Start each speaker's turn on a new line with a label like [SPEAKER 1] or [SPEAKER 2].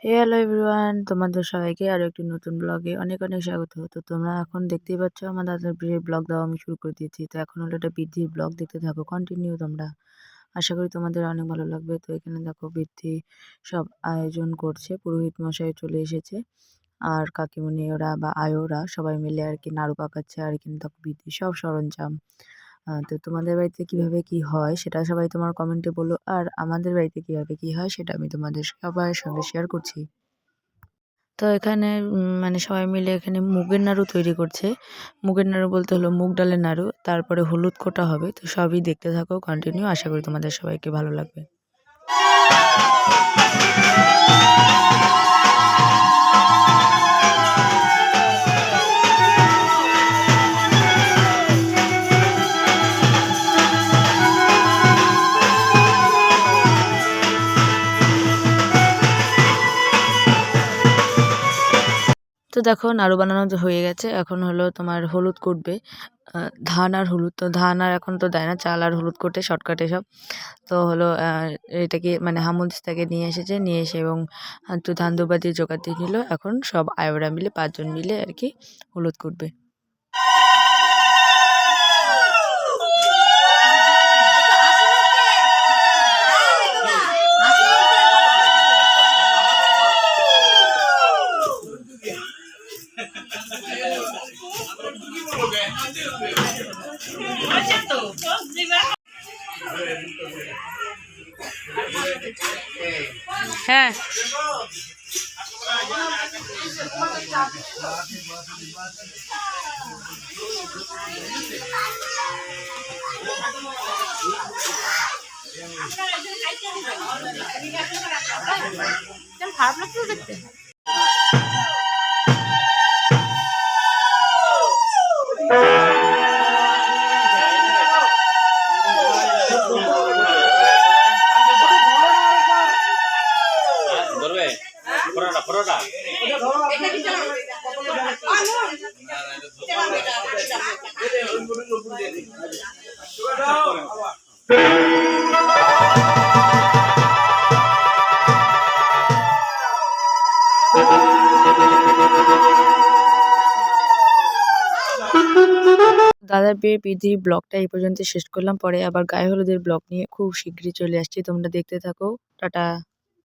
[SPEAKER 1] Hello everyone তোমাদের সবাইকে আরও একটি নতুন ব্লগে অনেক অনেক স্বাগত। তো তোমরা এখন দেখতেই পাচ্ছ আমার দাদার বিয়ের ব্লগ দেওয়া আমি শুরু করে দিয়েছি। তো এখন হলো এটা বৃদ্ধির ব্লগ দেখতে থাকো কন্টিনিউ তোমরা। আশা করি তোমাদের অনেক ভালো লাগবে। তো এখানে দেখো বৃদ্ধি সব আয়োজন করছে, পুরোহিত মশাই চলে এসেছে। আর কাকিমণি ওরা বা আয়োরা সবাই মিলে আর কি নাড়ু পাকাচ্ছে, আর এখানে দেখো বৃদ্ধি সব সরঞ্জাম। তো তোমাদের বাড়িতে কীভাবে কি হয় সেটা সবাই তোমার কমেন্টে বলো। আর আমাদের বাড়িতে কীভাবে কি হয় সেটা আমি তোমাদের সবার সঙ্গে শেয়ার করছি। তো এখানে মানে সবাই মিলে এখানে মুগের নাড়ু তৈরি করছে। মুগের নাড়ু বলতে হলো মুগ ডালের নাড়ু, তারপরে হলুদ কোটা হবে। তো সবই দেখতে থাকো কন্টিনিউ আশা করি তোমাদের সবাইকে ভালো লাগবে। দেখো নাড়ু বানানো তো হয়ে গেছে। এখন হলো তোমার হলুদ কুটবে। ধান আর হলুদ তো ধান আর এখন তো দেয় না, চাল আর হলুদ কোটে, শর্টকাটে সব। তো হলো এটাকে মানে হামুদিস্তাকে নিয়ে এসেছে, নিয়ে এসে এবং তো ধান দুবাদি জোগাড় দিয়ে নিল। এখন সব আয়োরা মিলে পাঁচজন মিলে আর কি হলুদ কুটবে। হ্যাঁ। খারাপ লাগছে দেখতে
[SPEAKER 2] পরোটা
[SPEAKER 1] দাদার বিয়ে বিধি ব্লগটা এই পর্যন্ত শেষ করলাম। পরে আবার গায়ে হলুদের ব্লগ নিয়ে খুব শীঘ্রই চলে আসছি। তোমরা দেখতে থাকো। টাটা।